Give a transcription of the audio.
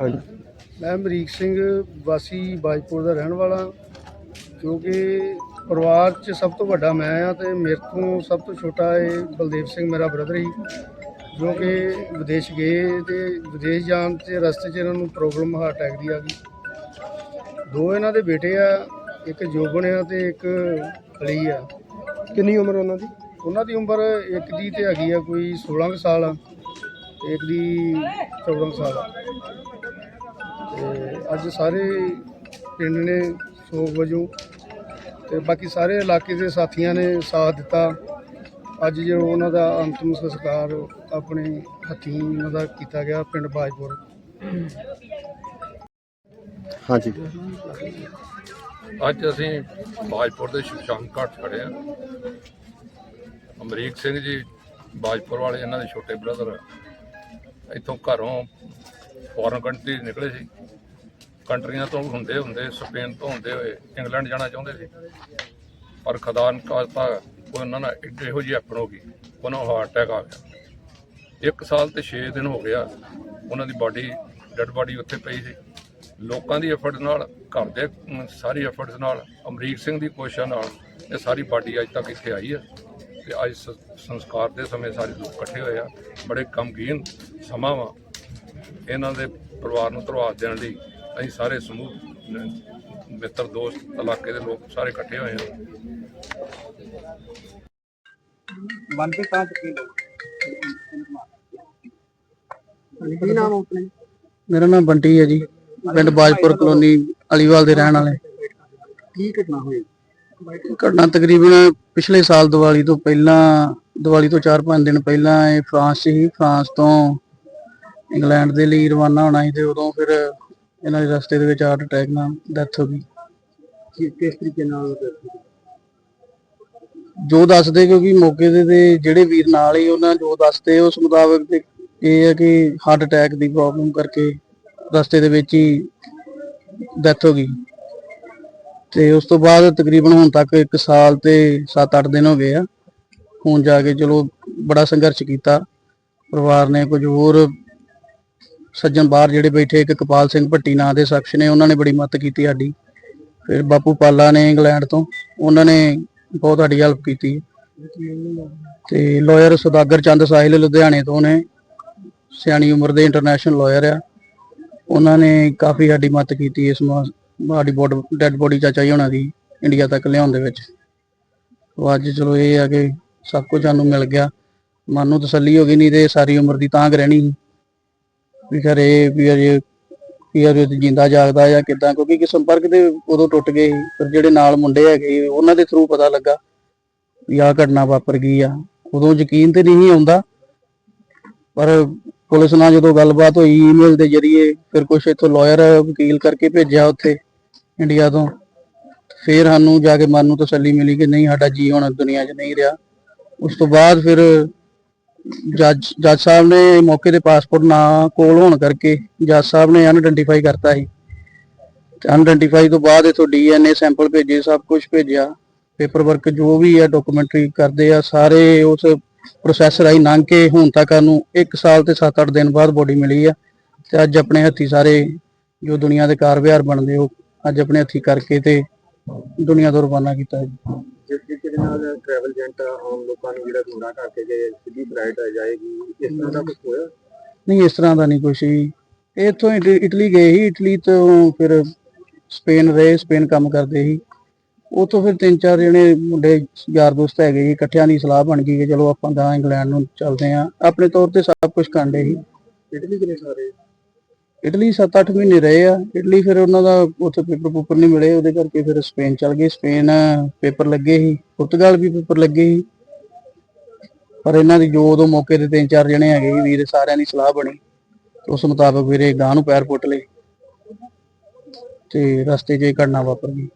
ਹਾਂਜੀ। ਮੈਂ ਅਮਰੀਕ ਸਿੰਘ ਵਾਸੀ ਬਾਜਪੁਰ ਦਾ ਰਹਿਣ ਵਾਲਾ ਕਿਉਂਕਿ ਪਰਿਵਾਰ 'ਚ ਸਭ ਤੋਂ ਵੱਡਾ ਮੈਂ ਆ ਤੇ ਮੇਰੇ ਤੋਂ ਸਭ ਤੋਂ ਛੋਟਾ ਇਹ ਬਲਦੇਵ ਸਿੰਘ ਮੇਰਾ ਬ੍ਰਦਰ ਹੀ ਜੋ ਕਿ ਵਿਦੇਸ਼ ਗਏ ਤੇ ਵਿਦੇਸ਼ ਜਾਣ 'ਚ ਰਸਤੇ 'ਚ ਇਹਨਾਂ ਨੂੰ ਪ੍ਰੋਬਲਮ ਹਾਰਟ ਅਟੈਕ ਦੀ ਆ ਗਈ। ਦੋ ਇਹਨਾਂ ਦੇ ਬੇਟੇ ਆ ਇੱਕ ਜੋਬਨ ਆ ਤੇ ਇੱਕ ਅਲੀ ਆ। ਕਿੰਨੀ ਉਮਰ ਉਹਨਾਂ ਦੀ? ਉਹਨਾਂ ਦੀ ਉਮਰ ਇੱਕ ਦੀ ਤੇ ਹੈਗੀ ਆ ਕੋਈ 16 ਕੁ ਸਾਲ ਆ ਤੇ ਇੱਕ ਦੀ 14 ਕੁ ਸਾਲ ਆ। ਤੇ ਅੱਜ ਸਾਰੇ ਪਿੰਡ ਨੇ ਸੋਗ ਵਜੋਂ ਤੇ ਬਾਕੀ ਸਾਰੇ ਇਲਾਕੇ ਦੇ ਸਾਥੀਆਂ ਨੇ ਸਾਥ ਦਿੱਤਾ। ਅੱਜ ਜੋ ਉਹਨਾਂ ਦਾ ਅੰਤਿਮ ਸੰਸਕਾਰ ਆਪਣੇ ਹੱਥੀਂ ਉਹਨਾਂ ਦਾ ਕੀਤਾ ਗਿਆ ਪਿੰਡ ਬਾਜਪੁਰ। ਹਾਂਜੀ। ਅੱਜ ਅਸੀਂ ਬਾਜਪੁਰ ਦੇ ਸ਼ਮਸ਼ਾਨ ਘਾਟ ਖੜੇ ਆ ਅਮਰੀਕ ਸਿੰਘ ਜੀ ਬਾਜਪੁਰ ਵਾਲੇ ਇਹਨਾਂ ਦੇ ਛੋਟੇ ਬ੍ਰਦਰ ਇੱਥੋਂ ਘਰੋਂ ਫੋਰਨ ਕੰਟਰੀ ਨਿਕਲੇ ਸੀ। ਕੰਟਰੀਆਂ ਤੋਂ ਹੁੰਦੇ ਹੁੰਦੇ, ਸਪੇਨ ਤੋਂ ਹੁੰਦੇ ਹੋਏ ਇੰਗਲੈਂਡ ਜਾਣਾ ਚਾਹੁੰਦੇ ਸੀ। ਪਰ ਖੁਦਾ ਨੇ ਕਾਸਤਾ ਉਹਨਾਂ ਨਾਲ ਇਹੋ ਜਿਹੀ ਐਪਣ ਹੋ ਗਈ ਉਹਨਾਂ ਨੂੰ ਹਾਰਟ ਅਟੈਕ ਆ ਗਿਆ। ਇੱਕ ਸਾਲ ਤੇ 6 ਦਿਨ ਹੋ ਗਿਆ, ਉਹਨਾਂ ਦੀ ਬਾਡੀ ਡੈਡ ਬਾਡੀ ਉੱਥੇ ਪਈ ਸੀ। ਲੋਕਾਂ ਦੀ ਐਫਰਟ ਨਾਲ, ਘਰ ਦੇ ਸਾਰੀ ਐਫਰਟਸ ਨਾਲ, ਅਮਰੀਕ ਸਿੰਘ ਦੀ ਕੋਸ਼ਿਸ਼ਾਂ ਨਾਲ ਇਹ ਸਾਰੀ ਬਾਡੀ ਅੱਜ ਤੱਕ ਇੱਥੇ ਆਈ ਹੈ ਤੇ ਅੱਜ ਸ- ਸੰਸਕਾਰ ਦੇ ਸਮੇਂ ਸਾਰੇ ਲੋਕ ਇਕੱਠੇ ਹੋਏ ਆ। ਬੜੇ ਗਮਗੀਨ ਸਮਾਂ ਵਾ। ਇਹਨਾਂ ਦੇ ਪਰਿਵਾਰ ਨੂੰ ਧਰਵਾ ਦੇਣ ਲਈ ਅਸੀਂ ਸਾਰੇ ਸਮੂਹ ਮਿੱਤਰ ਦੋਸਤ ਇਲਾਕੇ ਦੇ ਲੋਕ ਸਾਰੇ ਇਕੱਠੇ ਹੋਏ ਆ ਕੀ ਨਾਮ ਆਪਣੇ ਮੇਰਾ ਨਾਮ ਬੰਟੀ ਹੈ ਜੀ। ਪਿੰਡ ਬਾਜਪੁਰ ਕਲੋਨੀ ਅਲੀਵਾਲ ਦੇ ਰਹਿਣ ਵਾਲੇ। ਕੀ ਘਟਨਾ ਹੋਈ? ਘਟਨਾ ਤਕਰੀਬਨ ਪਿਛਲੇ ਸਾਲ ਦੀਵਾਲੀ ਤੋਂ ਪਹਿਲਾਂ ਦੀਵਾਲੀ ਤੋਂ 4-5 ਦਿਨ ਪਹਿਲਾਂ ਇਹ ਫਰਾਂਸ 'ਚ ਸੀ ਫਰਾਂਸ ਤੋਂ ਇੰਗਲੈਂਡ ਦੇ ਲਈ ਰਵਾਨਾ ਹੋਣਾ ਸੀ ਤੇ ਉਦੋਂ ਫਿਰ ਇਹਨਾਂ ਦੇ ਰਸਤੇ ਦੇ ਵਿੱਚ ਹਾਰਟ ਅਟੈਕ ਨਾਲ ਡੈਥ ਹੋ ਗਈ। ਕਿਸ ਤਰੀਕੇ ਨਾਲ ਜੋ ਦੱਸਦੇ ਕਿਉਂਕਿ ਮੌਕੇ ਦੇ ਤੇ ਜਿਹੜੇ ਵੀਰ ਨਾਲ ਹੀ ਉਹਨਾਂ ਜੋ ਦੱਸਦੇ ਉਸ ਮੁਤਾਬਕ ਤੇ ਇਹ ਹੈ ਕਿ ਹਾਰਟ ਅਟੈਕ ਦੀ ਪ੍ਰੋਬਲਮ ਕਰਕੇ ਰਸਤੇ ਦੇ ਵਿੱਚ ਹੀ ਡੈਥ ਹੋ ਗਈ। ਤੇ ਉਸ ਤੋਂ ਬਾਅਦ ਤਕਰੀਬਨ ਹੁਣ ਤੱਕ 1 ਸਾਲ ਤੇ 7-8 ਦਿਨ ਹੋ ਗਏ ਆ। ਹੁਣ ਜਾ ਕੇ ਚਲੋ ਬੜਾ ਸੰਘਰਸ਼ ਕੀਤਾ। ਪਰਿਵਾਰ ਨੇ ਕੁਝ ਹੋਰ ਸੱਜਣ ਬਾਹਰ ਜਿਹੜੇ ਬੈਠੇ, ਇੱਕ ਕਪਾਲ ਸਿੰਘ ਭੱਟੀ ਨਾਂ ਦੇ ਸ਼ਖਸ ਨੇ, ਉਹਨਾਂ ਨੇ ਬੜੀ ਮਦਦ ਕੀਤੀ ਸਾਡੀ। ਫਿਰ ਬਾਪੂ ਪਾਲਾ ਨੇ ਇੰਗਲੈਂਡ ਤੋਂ, ਉਹਨਾਂ ਨੇ ਬਹੁਤ ਸਾਡੀ ਹੈਲਪ ਕੀਤੀ। ਤੇ ਲਾਇਰ ਸੁਦਾਗਰ ਚੰਦ ਸਾਹਿਲ ਲੁਧਿਆਣੇ ਤੋਂ ਨੇ, ਸਿਆਣੀ ਉਮਰ ਦੇ ਇੰਟਰਨੈਸ਼ਨਲ ਲਾਇਰ ਆ। ਉਹਨਾਂ ਨੇ ਕਾਫੀ ਸਾਡੀ ਮਦਦ ਕੀਤੀ ਇਸ ਮਾ- ਸਾਡੀ ਬੋਡ ਡੈਡ ਬੋਡੀ ਚਾਚਾ ਜੀ ਹੋਣਾ ਦੀ ਇੰਡੀਆ ਤੱਕ ਲਿਆਉਣ ਦੇ ਵਿੱਚ। ਉਹ ਅੱਜ ਚਲੋ ਇਹ ਆ ਕਿ ਸਭ ਕੁਝ ਸਾਨੂੰ ਮਿਲ ਗਿਆ। ਮਨ ਨੂੰ ਤਸੱਲੀ ਹੋ ਗਈ, ਨਹੀਂ ਤੇ ਸਾਰੀ ਉਮਰ ਦੀ ਤਾਂਗ ਰਹਿਣੀ ਸੀ। ਵੀ ਘਰੇ ਵੀ ਅਜੇ ਵੀ ਅਜੇ ਜਿੰਦਾ ਜਾਗਦਾ ਜਾਂ ਕਿਦਾਂ, ਕਿਉਂਕਿ ਕਿ ਸੰਪਰਕ ਦੇ ਉਦੋਂ ਟੁੱਟ ਗਏ ਸੀ, ਪਰ ਜਿਹੜੇ ਨਾਲ ਮੁੰਡੇ ਹੈਗੇ ਉਹਨਾਂ ਦੇ ਥਰੂ ਪਤਾ ਲੱਗਾ ਵੀ ਆਹ ਘਟਨਾ ਵਾਪਰ ਗਈ ਆ। ਉਦੋਂ ਯਕੀਨ ਤੇ ਨਹੀਂ ਆਉਂਦਾ, ਪਰ ਪੁਲਿਸ ਨਾਲ ਜਦੋਂ ਗੱਲਬਾਤ ਹੋਈ ਈਮੇਲ ਦੇ ਜ਼ਰੀਏ, ਫਿਰ ਕੁਛ ਇੱਥੋਂ ਲਾਇਰ ਵਕੀਲ ਕਰਕੇ ਭੇਜਿਆ ਉੱਥੇ ਇੰਡੀਆ ਤੋਂ। ਫਿਰ ਸਾਨੂੰ ਜਾ ਕੇ ਮਨ ਨੂੰ ਤਸੱਲੀ ਮਿਲੀ ਕਿ ਨਹੀਂ, ਸਾਡਾ ਜੀ ਹੁਣ ਦੁਨੀਆ 'ਚ ਨਹੀਂ ਰਿਹਾ। ਉਸ ਤੋਂ ਬਾਅਦ ਫਿਰ ਜੱਜ ਜੱਜ ਸਾਹਿਬ ਨੇ ਮੌਕੇ ਤੇ ਪਾਸਪੋਰਟ ਨਾ ਕੋਲ ਹੋਣ ਕਰਕੇ ਜੱਜ ਸਾਹਿਬ ਨੇ ਅਨਆਇਡੈਂਟੀਫਾਈ ਕਰਤਾ ਸੀ। ਤੇ ਤੋਂ ਬਾਅਦ ਇਥੋਂ ਡੀਐਨਏ ਸੈਂਪਲ ਭੇਜੇ, ਸਭ ਕੁਝ ਭੇਜਿਆ। ਪੇਪਰ ਵਰਕ ਜੋ ਵੀ ਹੈ ਡਾਕੂਮੈਂਟਰੀ ਕਰਦੇ ਆ, ਸਾਰੇ ਉਸ ਪ੍ਰੋਸੈਸ ਰਾਹੀਂ ਲੰਘ ਕੇ ਹੁਣ ਤੱਕ ਸਾਨੂੰ 1 ਸਾਲ ਤੇ 7-8 ਦਿਨ ਬਾਅਦ ਬੋਡੀ ਮਿਲੀ ਆ। ਤੇ ਅੱਜ ਆਪਣੇ ਹੱਥੀ ਸਾਰੇ ਜੋ ਦੁਨੀਆ ਦੇ ਕਾਰ ਵਿਹਾਰ ਬਣਦੇ, ਉਹ ਅੱਜ ਆਪਣੇ ਹੱਥੀ ਕਰਕੇ ਤੇ ਦੁਨੀਆ ਤੋਂ ਰਵਾਨਾ ਕੀਤਾ ਹੈ। ਜਿਸ ਤਰੀਕੇ ਦੇ ਨਾਲ ਟਰੈਵਲ ਏਜੰਟ ਆਮ ਲੋਕਾਂ ਨੂੰ ਜਿਹੜਾ ਗੁੰਮਰਾਹ ਕਰਕੇ ਜੇ ਸਿੱਧੀ ਫਲਾਈਟ ਆ ਜਾਏਗੀ ਇਸ ਤਰ੍ਹਾਂ ਦਾ ਕੁਝ ਹੋਇਆ? ਨਹੀਂ ਇਸ ਤਰ੍ਹਾਂ ਦਾ ਨਹੀਂ ਸੀ ਇਹ ਇੱਥੋਂ ਇਟ- ਇਟਲੀ ਗਏ ਸੀ ਇਟਲੀ ਤੋਂ ਫਿਰ ਸਪੇਨ ਰਹੇ ਸਪੇਨ ਕੰਮ ਕਰਦੇ ਸੀ। ਉਤੋਂ ਫਿਰ ਤਿੰਨ ਚਾਰ ਜਣੇ ਮੁੰਡੇ ਯਾਰ ਦੋਸਤ ਹੈਗੇ ਇਕੱਠਿਆਂ ਦੀ ਸਲਾਹ ਬਣ ਗਈ ਕਿ ਚਲੋ ਆਪਾਂ ਗਾਂ ਇੰਗਲੈਂਡ ਨੂੰ ਚੱਲਦੇ ਆਂ। ਆਪਣੇ ਤੌਰ ਤੇ ਸਭ ਕੁਝ ਕਰਦੇ ਸੀ। ਇਟਲੀ ਕਿਨੇ ਸਾਰੇ? ਇਟਲੀ 7-8 ਮਹੀਨੇ ਰਹੇ ਆ। ਇਟਲੀ ਫਿਰ ਉਹਨਾਂ ਦਾ ਉੱਥੇ ਪੇਪਰ ਪੂਪਰ ਨਹੀਂ ਮਿਲੇ, ਉਹਦੇ ਕਰਕੇ ਫਿਰ ਸਪੇਨ ਚਲ ਗਏ। ਸਪੇਨ ਪੇਪਰ ਲੱਗੇ ਸੀ। ਪੁਰਤਗਾਲ ਵੀ ਪੇਪਰ ਲੱਗੇ ਸੀ। ਪਰ ਇਹਨਾਂ ਦੀ ਜੋ ਉਦੋਂ ਮੌਕੇ ਤੇ ਤਿੰਨ ਚਾਰ ਜਣੇ ਹੈਗੇ ਸੀ, ਵੀਰ ਸਾਰਿਆਂ ਦੀ ਸਲਾਹ ਬਣੀ। ਉਸ ਮੁਤਾਬਕ ਵੀਰੇ ਗਾਂ ਨੂੰ ਪੈਰ ਪੁੱਟ ਲਏ। ਤੇ ਰਸਤੇ 'ਚ ਇਹ ਘਟਨਾ ਵਾਪਰ ਗਈ।